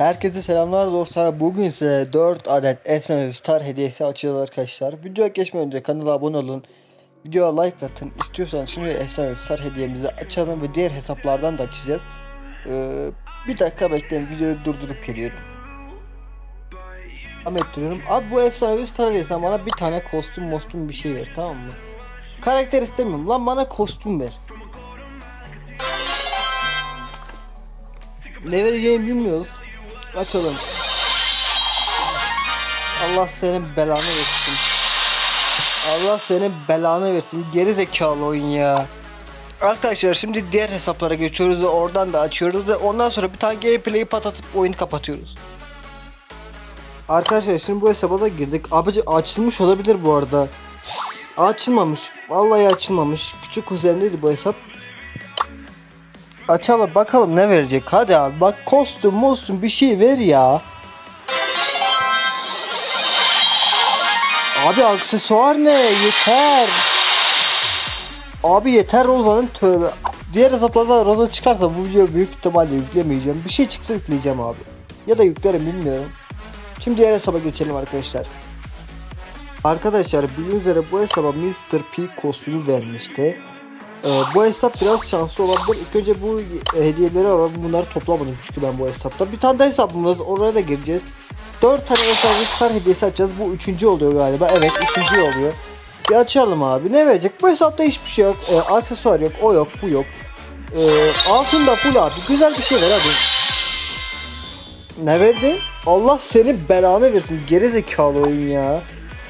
Herkese selamlar dostlar. Bugün size 4 adet efsane star hediyesi açacağız arkadaşlar. Videoya geçmeden önce kanala abone olun. Videoya like atın. İstiyorsanız şimdi efsane star hediyemizi açalım ve diğer hesaplardan da açacağız. Ee, bir dakika bekleyin videoyu durdurup geliyorum. Devam ettiriyorum. Abi bu efsane star hediyesinden bana bir tane kostüm mostüm bir şey ver tamam mı? Karakter istemiyorum lan bana kostüm ver. Ne vereceğimi bilmiyoruz. Açalım. Allah senin belanı versin. Allah senin belanı versin. Geri zekalı oyun ya. Arkadaşlar şimdi diğer hesaplara geçiyoruz ve oradan da açıyoruz ve ondan sonra bir tane gameplay'i patlatıp oyunu kapatıyoruz. Arkadaşlar şimdi bu hesaba da girdik. Abici açılmış olabilir bu arada. Açılmamış. Vallahi açılmamış. Küçük kuzenimdeydi bu hesap. Açalım bakalım ne verecek. Hadi abi bak kostüm mostüm bir şey ver ya. Abi aksesuar ne? Yeter. Abi yeter Roza'nın tövbe. Diğer hesaplarda Roza çıkarsa bu videoyu büyük ihtimalle yüklemeyeceğim. Bir şey çıksa yükleyeceğim abi. Ya da yüklerim bilmiyorum. Şimdi diğer hesaba geçelim arkadaşlar. Arkadaşlar bildiğiniz üzere bu hesaba Mr. P kostümü vermişti. Ee, bu hesap biraz şanslı olabilir. İlk önce bu e, hediyeleri alalım. Bunları toplamadım çünkü ben bu hesapta. Bir tane daha hesabımız oraya da gireceğiz. 4 tane efsane star hediyesi açacağız. Bu üçüncü oluyor galiba. Evet üçüncü oluyor. Bir açalım abi. Ne verecek? Bu hesapta hiçbir şey yok. Ee, aksesuar yok. O yok. Bu yok. Ee, altın da full abi. Güzel bir şey ver hadi. Ne verdi? Allah senin belanı versin. Geri zekalı oyun ya.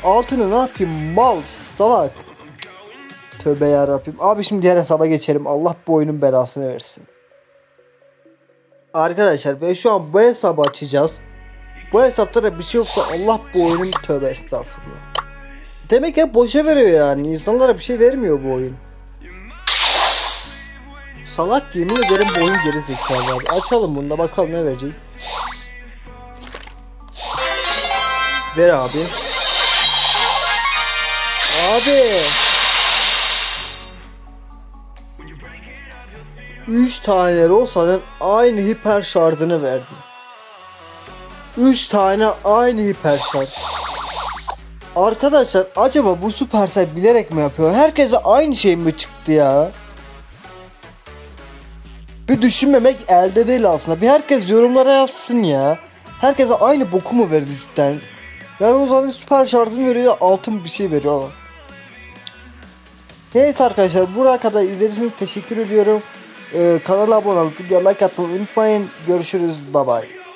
Altını ne yapayım? Mal. Salak. Tövbe yarabbim. Abi şimdi diğer hesaba geçelim. Allah bu oyunun belasını versin. Arkadaşlar ve şu an bu hesabı açacağız. Bu hesapta da bir şey yoksa Allah bu oyunun tövbe estağfurullah. Demek hep boşa veriyor yani. İnsanlara bir şey vermiyor bu oyun. Salak yemin ederim bu oyun geri zekalı abi. Açalım bunu da bakalım ne verecek. Ver abi. Abi. 3 tane Rosa'nın aynı hiper şarjını verdi. 3 tane aynı hiper şarj. Arkadaşlar acaba bu Supercell bilerek mi yapıyor? Herkese aynı şey mi çıktı ya? Bir düşünmemek elde değil aslında. Bir herkes yorumlara yazsın ya. Herkese aynı boku mu verdi cidden? Yani o zaman süper şarjını veriyor altın bir şey veriyor. Neyse arkadaşlar buraya kadar izlediğiniz için teşekkür ediyorum. Ee, kanala abone olup video like atmayı unutmayın. Görüşürüz. Bye bye.